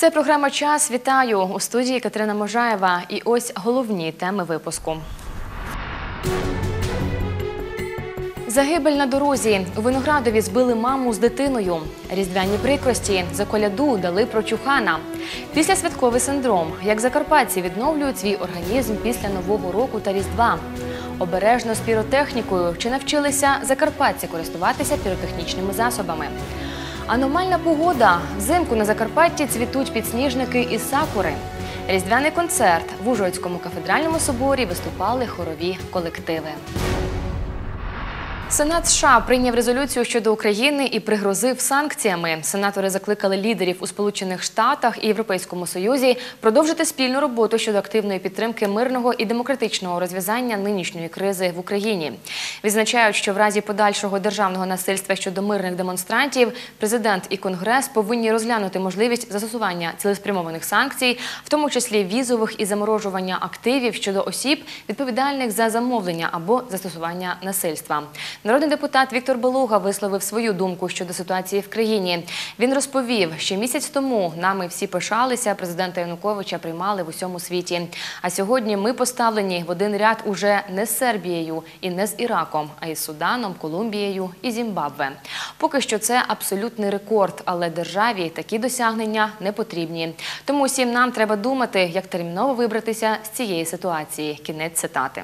Це програма Час. Вітаю у студії Катерина Можаєва. І ось головні теми випуску. Загибель на дорозі. У Виноградові збили маму з дитиною. Різдвяні прикрості за коляду дали прочухана. Післясвятковий синдром. Як закарпатці відновлюють свій організм після Нового року та Різдва. Обережно з піротехнікою. Чи навчилися закарпатці користуватися піротехнічними засобами? Аномальна погода. Взимку на Закарпатті цвітуть підсніжники і сакури. Різдвяний концерт в Ужгородському кафедральному соборі виступали хорові колективи. Сенат США прийняв резолюцію щодо України і пригрозив санкціями. Сенатори закликали лідерів у Сполучених Штатах і Європейському Союзі продовжити спільну роботу щодо активної підтримки мирного і демократичного розв'язання нинішньої кризи в Україні. Відзначають, що в разі подальшого державного насильства щодо мирних демонстрантів президент і конгрес повинні розглянути можливість застосування цілеспрямованих санкцій, в тому числі візових і заморожування активів щодо осіб, відповідальних за замовлення або застосування насильства. Народний депутат Віктор Белуга висловив свою думку щодо ситуації в країні. Він розповів, що місяць тому нами всі пишалися, президента Януковича приймали в усьому світі. А сьогодні ми поставлені в один ряд уже не з Сербією і не з Іраком, а із Суданом, Колумбією і Зімбабве. Поки що це абсолютний рекорд, але державі такі досягнення не потрібні. Тому всім нам треба думати, як терміново вибратися з цієї ситуації. Кінець цитати.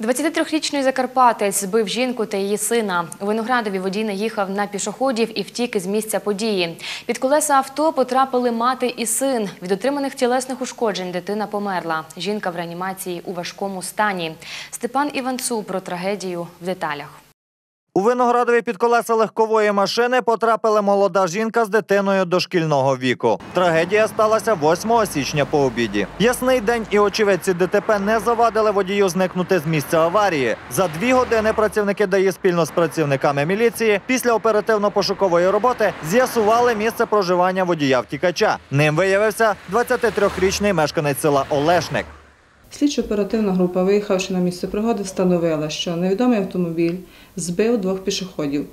23-річний закарпатець збив жінку та її сина. У Виноградові водій наїхав на пішоходів і втік із місця події. Під колеса авто потрапили мати і син. Від отриманих тілесних ушкоджень дитина померла. Жінка в реанімації у важкому стані. Степан Іванцу про трагедію в деталях. У Виноградові під колеса легкової машини потрапила молода жінка з дитиною дошкільного віку. Трагедія сталася 8 січня по обіді. Ясний день і очевидці ДТП не завадили водію зникнути з місця аварії. За дві години працівники ДАІ спільно з працівниками міліції після оперативно-пошукової роботи з'ясували місце проживання водія втікача. Ним виявився 23-річний мешканець села Олешник. Слідчо-оперативна група, виїхавши на місце пригоди, встановила, що невідомий автомобіль збив двох пішоходів.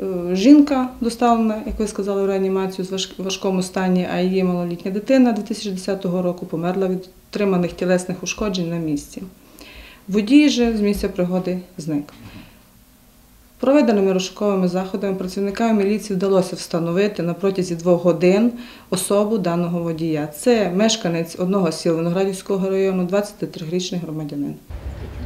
Е, Жінка доставлена, як ви сказали, в реанімацію з важкому стані, а її малолітня дитина 2010 року померла від отриманих тілесних ушкоджень на місці. Водій же з місця пригоди зник. Проведеними розшуковими заходами працівникам міліції вдалося встановити на протязі двох годин особу даного водія. Це мешканець одного сіл Виноградівського району, 23-річний громадянин.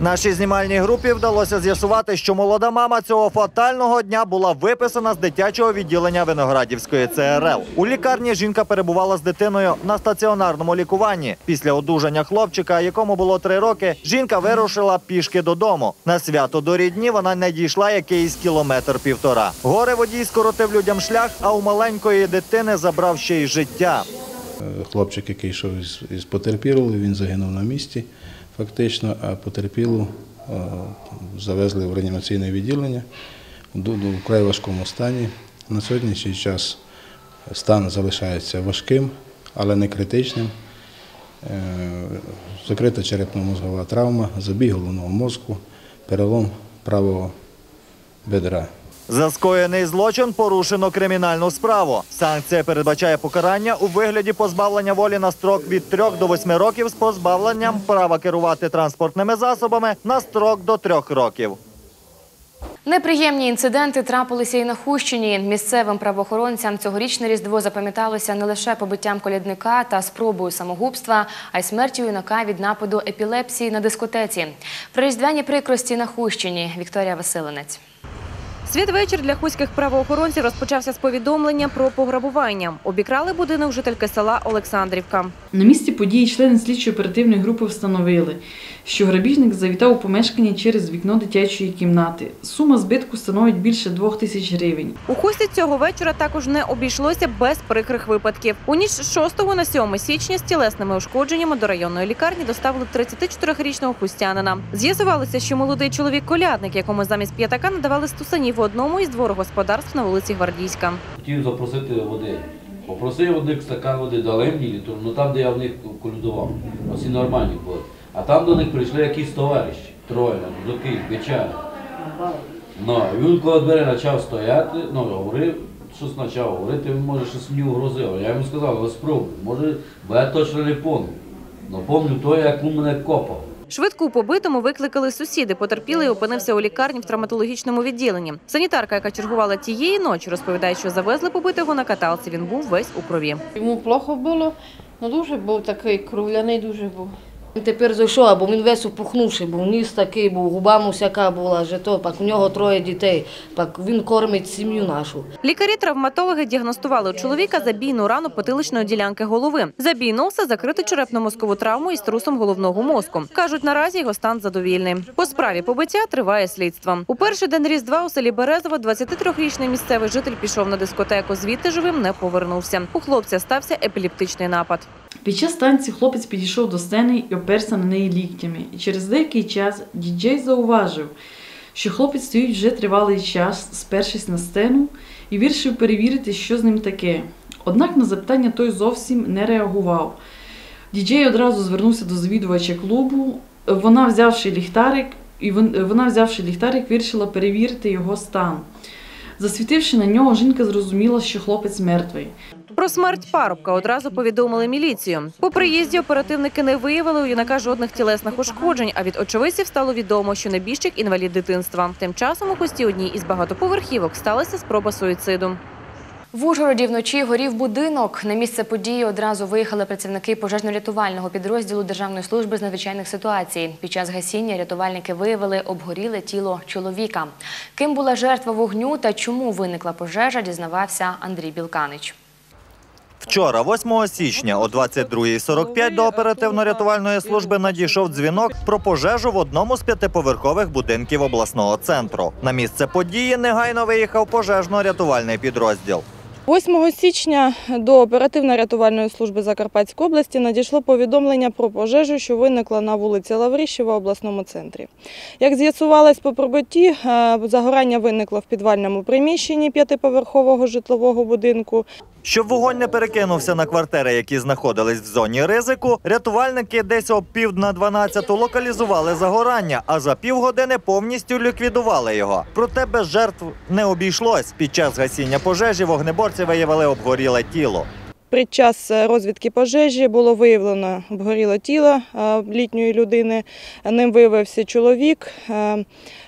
Нашій знімальній групі вдалося з'ясувати, що молода мама цього фатального дня була виписана з дитячого відділення Виноградівської ЦРЛ. У лікарні жінка перебувала з дитиною на стаціонарному лікуванні. Після одужання хлопчика, якому було три роки, жінка вирушила пішки додому. На свято до рідні вона не дійшла якийсь кілометр півтора. Горе водій скоротив людям шлях, а у маленької дитини забрав ще й життя. Хлопчик, який йшов із, потерпілою, він загинув на місці фактично, а потерпілу завезли в реанімаційне відділення у вкрай важкому стані. На сьогоднішній час стан залишається важким, але не критичним. Е, Закрита черепно-мозгова травма, забій головного мозку, перелом правого бедра. За скоєний злочин порушено кримінальну справу. Санкція передбачає покарання у вигляді позбавлення волі на строк від 3 до 8 років з позбавленням права керувати транспортними засобами на строк до 3 років. Неприємні інциденти трапилися і на Хущині. Місцевим правоохоронцям цьогорічне різдво запам'яталося не лише побиттям колядника та спробою самогубства, а й смертю юнака від нападу епілепсії на дискотеці. Про різдвяні прикрості на Хущині Вікторія Василинець. Святвечір для хуських правоохоронців розпочався з повідомлення про пограбування. Обікрали будинок жительки села Олександрівка. На місці події члени слідчої оперативної групи встановили, що грабіжник завітав у помешкання через вікно дитячої кімнати. Сума збитку становить більше двох тисяч гривень. У хусті цього вечора також не обійшлося без прикрих випадків. У ніч з 6 на 7 січня з тілесними ушкодженнями до районної лікарні доставили 34-річного хустянина. З'ясувалося, що молодий чоловік-колядник, якому замість п'ятака надавали стусанів одному із дворогосподарств на вулиці Гвардійська. Хотів запросити води. Попросив одних стакан води, дали мені, ну там, де я в них колюдував. Усі нормальні були. А там до них прийшли якісь товариші, троє, мужики, вечері. Ну, він коло двері почав стояти, ну, говорив, що спочатку говорити, він може щось мені угрозив. Я йому сказав, але спробуй, може, бо я точно не пам'ятаю. Но пам'ятаю то, як він мене копав. Швидку побитому викликали сусіди. Потерпілий опинився у лікарні в травматологічному відділенні. Санітарка, яка чергувала тієї ночі, розповідає, що завезли побитого на каталці. Він був весь у крові. Йому плохо було, ну дуже був такий кровляний, дуже був. Тепер зайшов, бо він весь опухнувший був, ніс такий був, губа усяка була, же то, пак у нього троє дітей, пак він кормить сім'ю нашу. Лікарі-травматологи діагностували у чоловіка забійну рану потиличної ділянки голови. Забій носа, закриту черепно-мозкову травму із трусом головного мозку. Кажуть, наразі його стан задовільний. По справі побиття триває слідство. У перший день Різдва у селі Березово 23-річний місцевий житель пішов на дискотеку. Звідти живим не повернувся. У хлопця стався епілептичний напад. Під час танці хлопець підійшов до сцени і оперся на неї ліктями. І через деякий час діджей зауважив, що хлопець стоїть вже тривалий час, спершись на сцену, і вирішив перевірити, що з ним таке. Однак на запитання той зовсім не реагував. Діджей одразу звернувся до завідувача клубу. Вона, взявши ліхтарик, і вона, взявши ліхтарик, вирішила перевірити його стан. Засвітивши на нього, жінка зрозуміла, що хлопець мертвий. Про смерть парубка одразу повідомили міліцію. По приїзді оперативники не виявили у юнака жодних тілесних ушкоджень. А від очевидців стало відомо, що небіжчик – інвалід дитинства. Тим часом у кості одній із багатоповерхівок сталася спроба суїциду. В Ужгороді вночі горів будинок. На місце події одразу виїхали працівники пожежно-рятувального підрозділу Державної служби з надзвичайних ситуацій. Під час гасіння рятувальники виявили обгоріле тіло чоловіка. Ким була жертва вогню та чому виникла пожежа, дізнавався Андрій Білканич. Вчора, 8 січня, о 22.45 до оперативно-рятувальної служби надійшов дзвінок про пожежу в одному з п'ятиповерхових будинків обласного центру. На місце події негайно виїхав пожежно-рятувальний підрозділ. 8 січня до оперативно-рятувальної служби Закарпатської області надійшло повідомлення про пожежу, що виникла на вулиці Лаврищева в обласному центрі. Як з'ясувалось по прибутті, е, загорання виникло в підвальному приміщенні п'ятиповерхового житлового будинку. Щоб вогонь не перекинувся на квартири, які знаходились в зоні ризику, рятувальники десь об пів на 12 локалізували загорання, а за півгодини повністю ліквідували його. Проте без жертв не обійшлось. Під час гасіння пожежі вогнеборці виявили обгоріле тіло. Під час е, розвідки пожежі було виявлено обгоріле тіло е, літньої людини. Ним виявився чоловік. Е,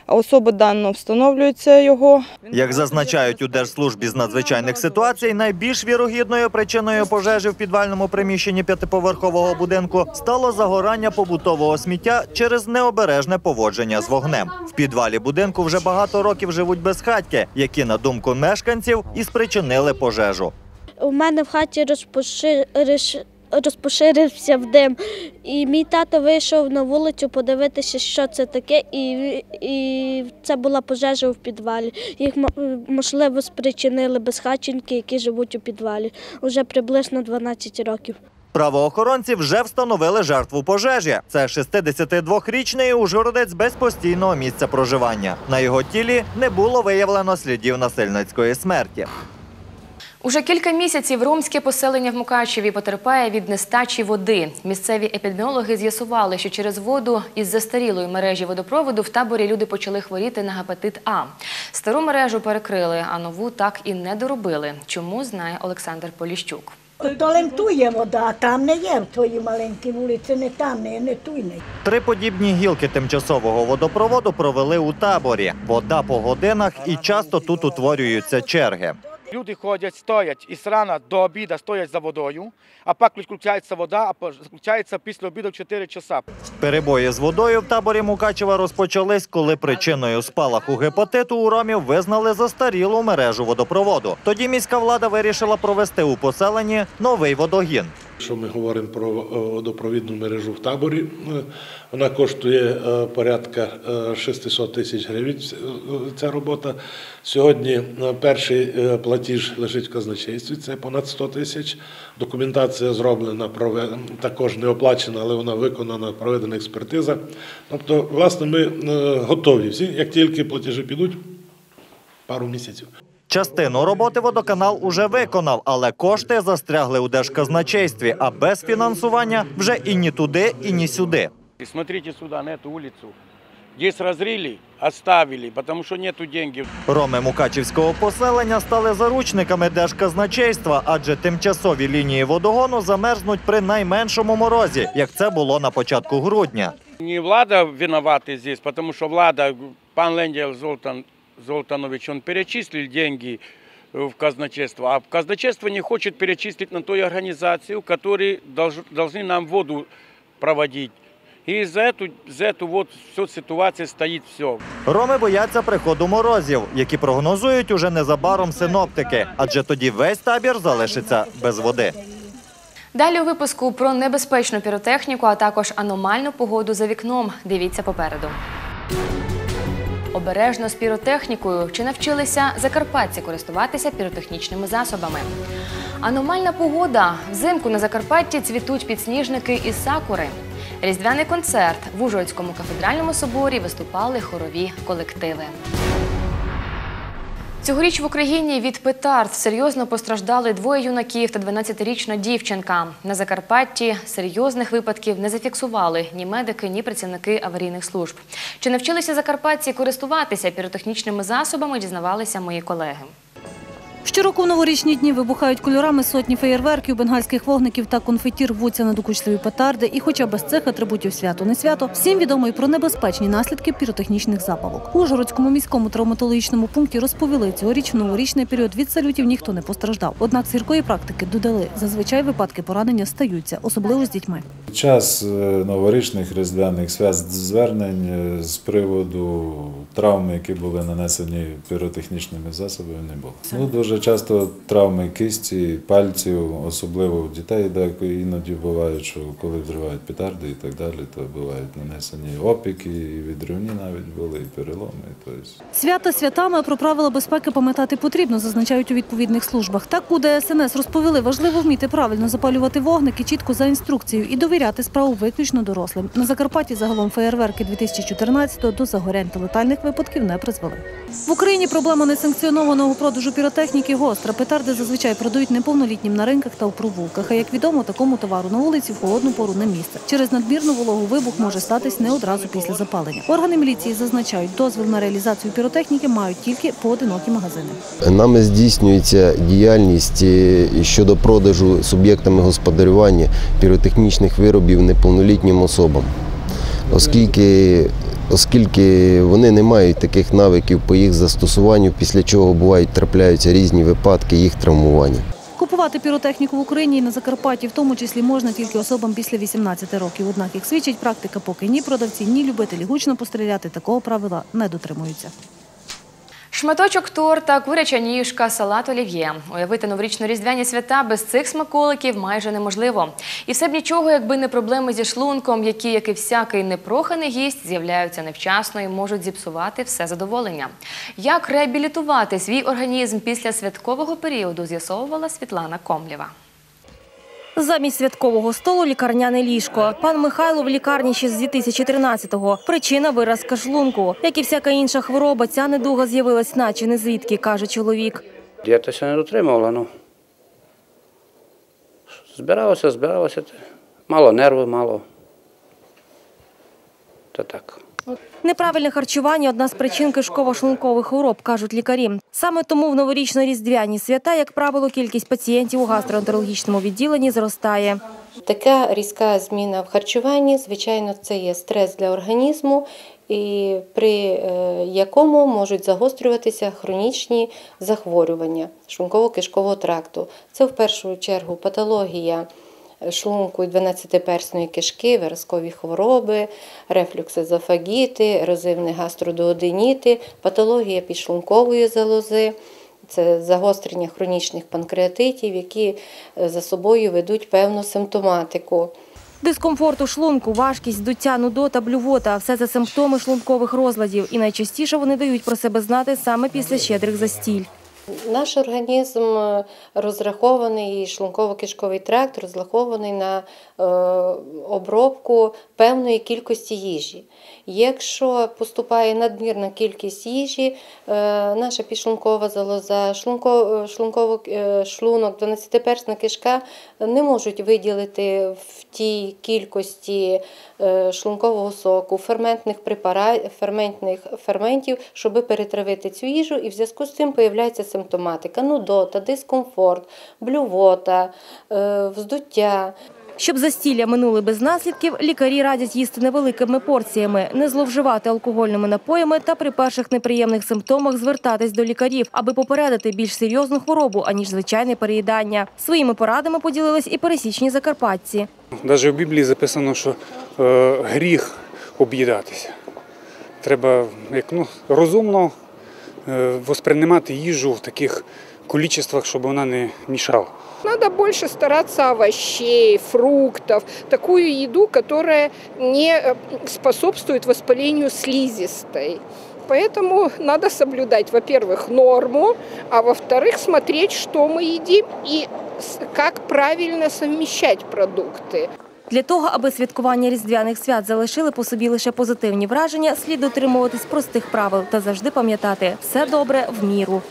Особа дано встановлюється його. Як зазначають у Держслужбі з надзвичайних ситуацій, найбільш вірогідною причиною пожежі в підвальному приміщенні п'ятиповерхового будинку стало загорання побутового сміття через необережне поводження з вогнем. В підвалі будинку вже багато років живуть безхатьки, які, на думку мешканців, і спричинили пожежу. У мене в хаті розпошириш- розпоширився в дим, і мій тато вийшов на вулицю подивитися, що це таке, і, і це була пожежа в підвалі. Їх мо- можливо спричинили безхатченки, які живуть у підвалі. Уже приблизно 12 років. Правоохоронці вже встановили жертву пожежі. Це 62-річний ужгородець без постійного місця проживання. На його тілі не було виявлено слідів насильницької смерті. Уже кілька місяців ромське поселення в Мукачеві потерпає від нестачі води. Місцеві епідеміологи з'ясували, що через воду із застарілої мережі водопроводу в таборі люди почали хворіти на гепатит А. Стару мережу перекрили, а нову так і не доробили. Чому знає Олександр Поліщук. Долем ту є вода, а там не є в твоїй маленькій вулиці, не там, не, не туй не. Три подібні гілки тимчасового водопроводу провели у таборі. Вода по годинах і часто тут утворюються черги. Люди ходять, стоять із рана до обіду стоять за водою, а пак включається вода, а включається після обіду в 4 часа. Перебої з водою в таборі Мукачева розпочались, коли причиною спалаху гепатиту у ромів визнали застарілу мережу водопроводу. Тоді міська влада вирішила провести у поселенні новий водогін. Якщо ми говоримо про е, водопровідну мережу в таборі, е, вона коштує е, порядка е, 600 тисяч гривень. Ця робота. Сьогодні перший платіж лежить в казначействі, це понад 100 тисяч. Документація зроблена, також не оплачена, але вона виконана, проведена експертиза. Тобто, власне, ми готові всі, як тільки платежі підуть, пару місяців. Частину роботи водоканал уже виконав, але кошти застрягли у держказначействі, а без фінансування вже і ні туди, і ні сюди. Смотрите сюди, на цю вулицю. Здесь разрили, оставили, потому что нету денег. Роми Мукачівського поселення стали заручниками держказначейства, адже тимчасові лінії водогону замерзнуть при найменшому морозі, як це було на початку грудня. Не влада виновата здесь, потому что влада, пан Лендел Золтан, Золтанович, он перечислил деньги в казначейство, а казначейство не хочет перечислить на ту организацию, которые долж- должны нам воду проводить. И за эту, за эту вот всю ситуацию стоит все. Роми бояться приходу морозів, які прогнозують уже незабаром синоптики, адже тоді весь табір залишиться без води. Далі у випуску про небезпечну піротехніку, а також аномальну погоду за вікном. Дивіться попереду. Обережно з піротехнікою. Чи навчилися закарпатці користуватися піротехнічними засобами? Аномальна погода. Взимку на Закарпатті цвітуть підсніжники і сакури. Різдвяний концерт в Ужгородському кафедральному соборі виступали хорові колективи. Цьогоріч в Україні від петард серйозно постраждали двоє юнаків та 12-річна дівчинка. На Закарпатті серйозних випадків не зафіксували ні медики, ні працівники аварійних служб. Чи навчилися закарпатці користуватися піротехнічними засобами, дізнавалися мої колеги. Щороку в новорічні дні вибухають кольорами сотні феєрверків, бенгальських вогників та конфеті рвуться надокучливі петарди. І хоча без цих атрибутів свято не свято, всім відомо і про небезпечні наслідки піротехнічних запалок. У Ужгородському міському травматологічному пункті розповіли, цьогоріч в новорічний період від салютів ніхто не постраждав. Однак з практики додали, зазвичай випадки поранення стаються, особливо з дітьми. Час е, новорічних різдвяних свят звернень е, з приводу травм, які були нанесені піротехнічними засобами, не було. Ну, дуже часто травми кисті, пальців, особливо у дітей, деяко іноді бувають, що коли взривають петарди і так далі, то бувають нанесені опіки, і відривні навіть були, і переломи. Тобто Свята святами, про правила безпеки пам'ятати потрібно, зазначають у відповідних службах. Так у ДСНС розповіли, важливо вміти правильно запалювати вогники чітко за інструкцією і довіряти справу виключно дорослим. На Закарпатті загалом феєрверки 2014-го до загорянь та летальних випадків не призвели. В Україні проблема несанкціонованого продажу піротехніки гостра. Петарди зазвичай продають неповнолітнім на ринках та у провулках. А як відомо, такому товару на вулиці в холодну пору не місце. Через надмірну вологу вибух може статись не одразу після запалення. Органи міліції зазначають, дозвіл на реалізацію піротехніки мають тільки поодинокі магазини. Нами здійснюється діяльність е, щодо продажу суб'єктами господарювання піротехнічних виробів неповнолітнім особам, оскільки, оскільки вони не мають таких навиків по їх застосуванню, після чого бувають трапляються різні випадки їх травмування. Купувати піротехніку в Україні і на Закарпатті в тому числі можна тільки особам після 18 років. Однак, як свідчить практика, поки ні продавці, ні любителі гучно постріляти такого правила не дотримуються. Шматочок торта, куряча ніжка, салат олів'є. Уявити новорічно-різдвяні свята без цих смаколиків майже неможливо. І все б нічого, якби не проблеми зі шлунком, які, як і всякий непроханий гість, з'являються невчасно і можуть зіпсувати все задоволення. Як реабілітувати свій організм після святкового періоду, з'ясовувала Світлана Комлєва. Замість святкового столу лікарняне ліжко. Пан Михайло в лікарні ще з 2013-го. Причина виразка шлунку. Як і всяка інша хвороба, ця недуга з'явилась наче не звідки, каже чоловік. Дієта не дотримувала, ну. Збиралося, збиралося. Мало нерви, мало. Та так. Неправильне харчування одна з причин кишково-шлункових хвороб, кажуть лікарі. Саме тому в новорічно-різдвяні свята, як правило, кількість пацієнтів у гастроентерологічному відділенні зростає. Така різка зміна в харчуванні, звичайно, це є стрес для організму, і при е, якому можуть загострюватися хронічні захворювання шлунково-кишкового тракту. Це в першу чергу патологія шлунку і 12-персної кишки, виразкові хвороби, рефлюксезофагіти, ерозивні гастродуоденіти, патологія підшлункової залози. Це загострення хронічних панкреатитів, які е, за собою ведуть певну симптоматику. Дискомфорт у шлунку, важкість, здуття, нудота, блювота – все це симптоми шлункових розладів. І найчастіше вони дають про себе знати саме після щедрих застіль. Наш організм е, розрахований, і шлунково-кишковий тракт розрахований на е, обробку певної кількості їжі. Якщо поступає надмірна кількість їжі, е, наша підшлункова залоза, шлунко, шлунково, шлунок, 12-персна кишка не можуть виділити в тій кількості шлункового соку, ферментних ферментних ферментів, щоб перетравити цю їжу, і в зв'язку з цим появляється симптоматика: нудота, дискомфорт, блювота, е, вздуття. Щоб застілля минули без наслідків, лікарі радять їсти невеликими порціями, не зловживати алкогольними напоями та при перших неприємних симптомах звертатись до лікарів, аби попередити більш серйозну хворобу, аніж звичайне переїдання. Своїми порадами поділились і пересічні закарпатці. Навіть в Біблії записано, що е, гріх об'їдатися. Треба як, ну, розумно е, восприймати їжу в таких кількостях, щоб вона не мішала. Надо больше стараться овощей, фруктов, такую еду, которая не э, способствует воспалению слизистой. Поэтому надо соблюдать, во-первых, норму, а во-вторых, смотреть, что мы едим и с- как правильно совмещать продукты. Для того, аби святкування різдвяних свят залишили по собі лише позитивні враження, слід дотримуватись простих правил та завжди пам'ятати все добре в міру.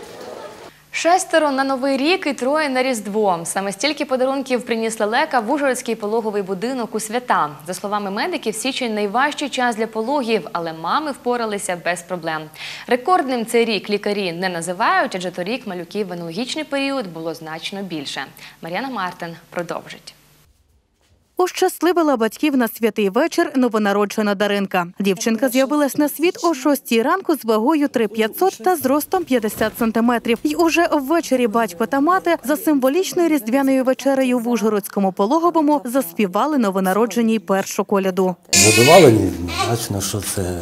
Шестеро на Новий рік і троє на Різдво. Саме стільки подарунків приніс лелека в Ужгородський пологовий будинок у свята. За словами медиків, січень найважчий час для пологів, але мами впоралися без проблем. Рекордним цей рік лікарі не називають, адже торік малюків в аналогічний період було значно більше. Мар'яна Мартин продовжить. Ощасливила батьків на святий вечір новонароджена Даринка. Дівчинка з'явилась на світ о 6 ранку з вагою 3500 та зростом 50 сантиметрів. І уже ввечері батько та мати за символічною різдвяною вечерею в Ужгородському пологовому заспівали новонародженій першу коляду. Задоволені, значно, що це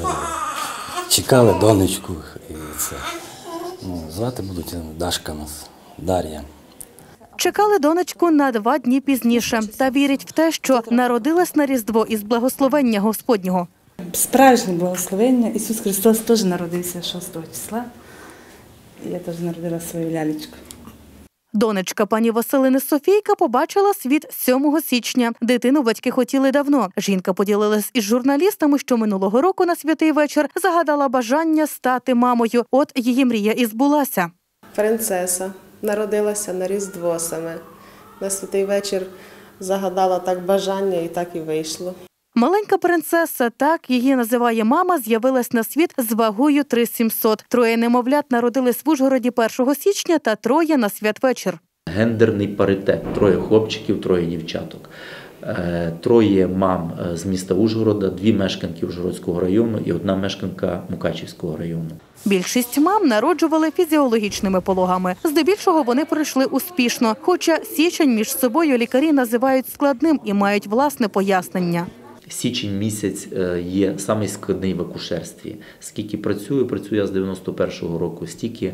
чекали донечку. І це. Ну, звати будуть Дашка нас, Дар'я. Чекали донечку на два дні пізніше та вірять в те, що народилась на Різдво із благословення Господнього. Справжнє благословення. Ісус Христос теж народився 6 числа. Я теж народила свою лялечку. Донечка пані Василини Софійка побачила світ 7 січня. Дитину батьки хотіли давно. Жінка поділилась із журналістами, що минулого року на святий вечір загадала бажання стати мамою. От її мрія і збулася. Принцеса народилася на Різдво саме. На святий вечір загадала так бажання і так і вийшло. Маленька принцеса, так її називає мама, з'явилась на світ з вагою 3700. Троє немовлят народились в Ужгороді 1 січня та троє на святвечір. Гендерний паритет. Троє хлопчиків, троє дівчаток. Е, Троє мам е, з міста Ужгорода, дві мешканки Ужгородського району і одна мешканка Мукачівського району. Більшість мам народжували фізіологічними пологами. Здебільшого вони пройшли успішно. Хоча січень між собою лікарі називають складним і мають власне пояснення. Січень місяць е, є самий складний в акушерстві. Скільки працюю, працюю я з 91-го року, стільки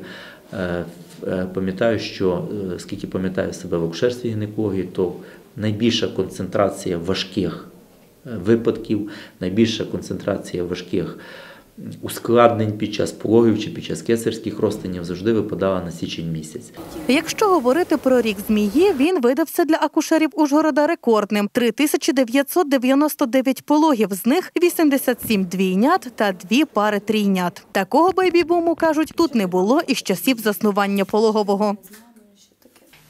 е, е, пам'ятаю, що скільки пам'ятаю себе в акушерстві гінекології, то найбільша концентрація важких випадків, найбільша концентрація важких ускладнень під час пологів чи під час кесарських розтинів завжди випадала на січень місяць. Якщо говорити про рік змії, він видався для акушерів Ужгорода рекордним: 3999 пологів, з них 87 двійнят та дві пари трійнят. Такого бейбі-буму, кажуть, тут не було із часів заснування пологового.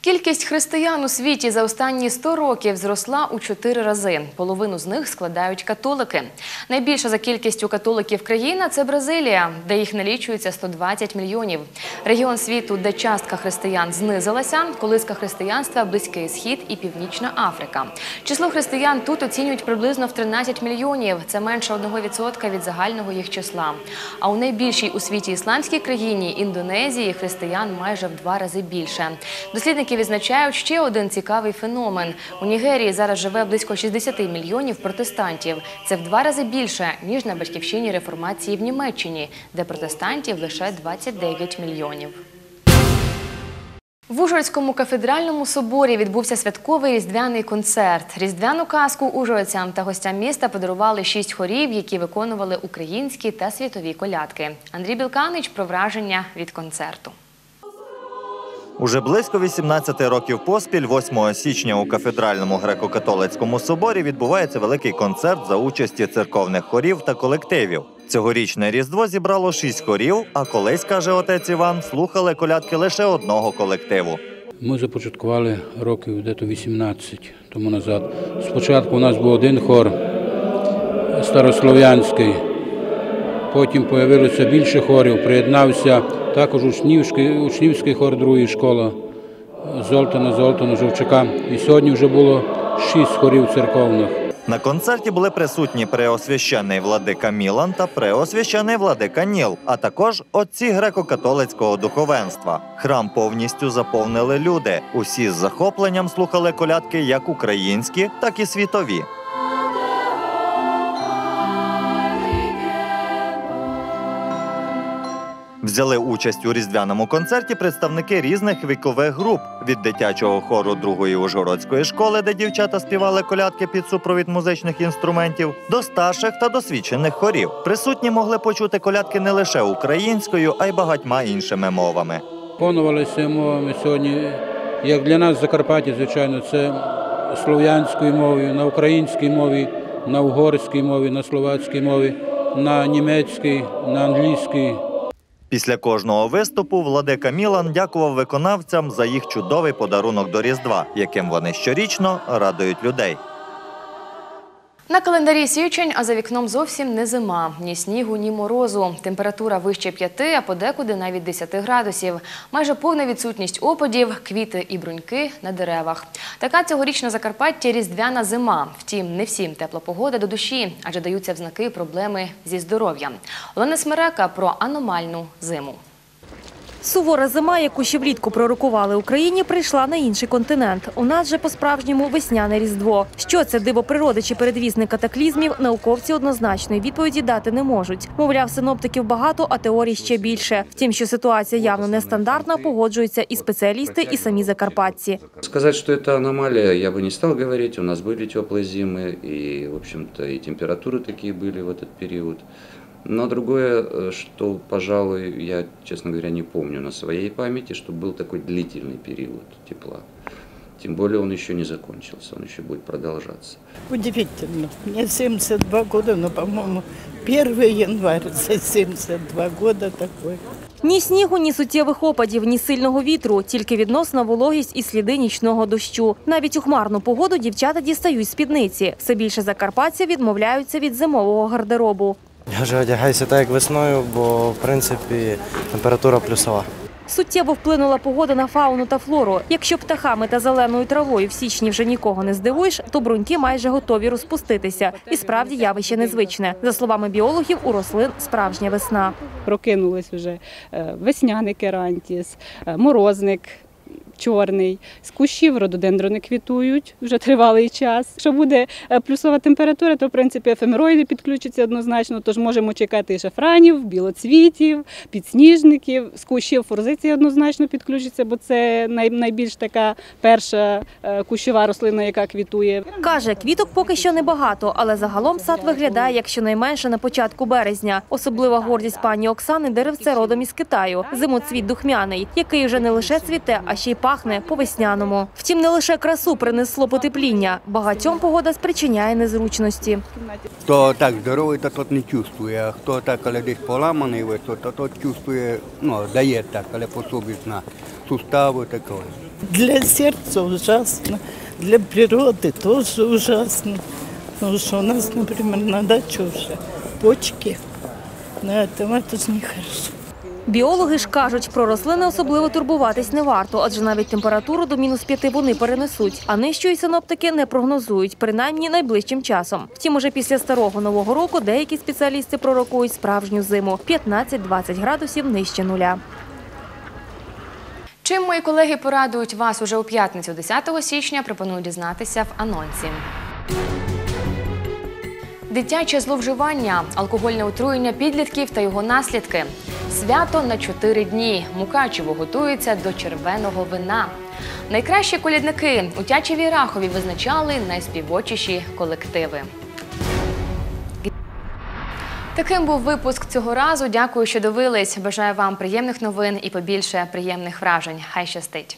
Кількість християн у світі за останні 100 років зросла у 4 рази. Половину з них складають католики. Найбільша за кількістю католиків країна це Бразилія, де їх налічується 120 мільйонів. Регіон світу, де частка християн знизилася, колиска християнства Близький Схід і Північна Африка. Число християн тут оцінюють приблизно в 13 мільйонів. Це менше 1% від загального їх числа. А у найбільшій у світі ісламській країні Індонезії християн майже в два рази більше. Дослідники відзначають ще один цікавий феномен. У Нігерії зараз живе близько 60 мільйонів протестантів. Це в два рази більше, ніж на батьківщині реформації в Німеччині, де протестантів лише 29 мільйонів. В Ужгородському кафедральному соборі відбувся святковий різдвяний концерт. Різдвяну казку ужгородцям та гостям міста подарували шість хорів, які виконували українські та світові колядки. Андрій Білканич про враження від концерту. Уже близько 18 років поспіль, 8 січня у кафедральному греко-католицькому соборі відбувається великий концерт за участі церковних хорів та колективів. Цьогорічне різдво зібрало шість хорів, а колись, каже отець Іван, слухали колядки лише одного колективу. Ми започаткували років десь 18 тому назад. Спочатку у нас був один хор, Старослов'янський. Потім з'явилося більше хорів, приєднався також учнівський, учнівський хор другої школи Золтана, Золтана, Жовчака. І сьогодні вже було шість хорів церковних. На концерті були присутні преосвящений владика Мілан та преосвящений владика Ніл, а також отці греко-католицького духовенства. Храм повністю заповнили люди. Усі з захопленням слухали колядки як українські, так і світові. Взяли участь у різдвяному концерті представники різних вікових груп від дитячого хору другої ужгородської школи, де дівчата співали колядки під супровід музичних інструментів, до старших та досвідчених хорів. Присутні могли почути колядки не лише українською, а й багатьма іншими мовами. Виконувалися мовами сьогодні, як для нас в Закарпатті, звичайно, це слов'янською мовою, на українській мові, на угорській мові, на словацькій мові, на німецькій, на англійській. Після кожного виступу владика Мілан дякував виконавцям за їх чудовий подарунок до Різдва, яким вони щорічно радують людей. На календарі січень, а за вікном зовсім не зима. Ні снігу, ні морозу. Температура вище 5, а подекуди навіть 10 градусів. Майже повна відсутність опадів, квіти і бруньки на деревах. Така цьогорічна Закарпаття різдвяна зима. Втім, не всім тепла погода до душі, адже даються в знаки проблеми зі здоров'ям. Олена Смерека про аномальну зиму. Сувора зима, яку ще влітку пророкували Україні, прийшла на інший континент. У нас же по-справжньому весняне різдво. Що це диво природи чи передвісник катаклізмів, науковці однозначної відповіді дати не можуть. Мовляв, синоптиків багато, а теорій ще більше. Втім, що ситуація явно нестандартна, погоджуються і спеціалісти, і самі закарпатці. Сказать, что это аномалия, я бы не стал говорить. У нас были теплые зимы, и, в общем-то, и температуры такие были в этот период. Но другое, э, что, пожалуй, я, честно говоря, не помню на своей памяти, что был такой длительный период тепла. Тем более он еще не закончился, он еще будет продолжаться. Удивительно. Мне 72 года, но, по-моему, 1 января за 72 года такой. Ні снігу, ні суттєвих опадів, ні сильного вітру, тільки відносна вологість і сліди нічного дощу. Навіть у хмарну погоду дівчата дістають спідниці. Все більше закарпатців відмовляються від зимового гардеробу. Я вже одягаюся так, як весною, бо в принципі температура плюсова. Суттєво вплинула погода на фауну та флору. Якщо птахами та зеленою травою в січні вже нікого не здивуєш, то бруньки майже готові розпуститися. І справді явище незвичне. За словами біологів, у рослин справжня весна. Прокинулись вже е, весняний керантіс, е, морозник. Чорний з кущів рододендрони квітують вже тривалий час. Якщо буде е, плюсова температура, то в принципі ефемероїди підключаться однозначно. Тож можемо чекати шафранів, білоцвітів, підсніжників. З кущів форзиції однозначно підключаться, бо це найбільш така перша е, кущова рослина, яка квітує. Каже, квіток поки що небагато, але загалом сад виглядає як щонайменше на початку березня. Особлива гордість пані Оксани деревце родом із Китаю. Зимоцвіт духмяний, який вже не лише цвіте, а ще й пахне по-весняному. Втім, не лише красу принесло потепління. Багатьом погода спричиняє незручності. Хто так здоровий, то тот не чувствує, а хто так, але десь поламаний, ось, то, то тот чувствує, ну, дає так, але пособить на сустави таке. Для сердца ужасно, для природы тоже ужасно. Потому что у нас, например, на даче уже почки. На этом это же нехорошо. Біологи ж кажуть, про рослини особливо турбуватись не варто, адже навіть температуру до мінус п'яти вони перенесуть. А нижчої синоптики не прогнозують, принаймні найближчим часом. Втім, уже після старого нового року деякі спеціалісти пророкують справжню зиму 15-20 градусів нижче нуля. Чим мої колеги порадують вас уже у п'ятницю 10 січня, пропоную дізнатися в анонсі. Дитяче зловживання, алкогольне отруєння підлітків та його наслідки. Свято на чотири дні. Мукачево готується до червеного вина. Найкращі колядники у Тячевій Рахові визначали найспівочіші колективи. Таким був випуск цього разу. Дякую, що дивились. Бажаю вам приємних новин і побільше приємних вражень. Хай щастить!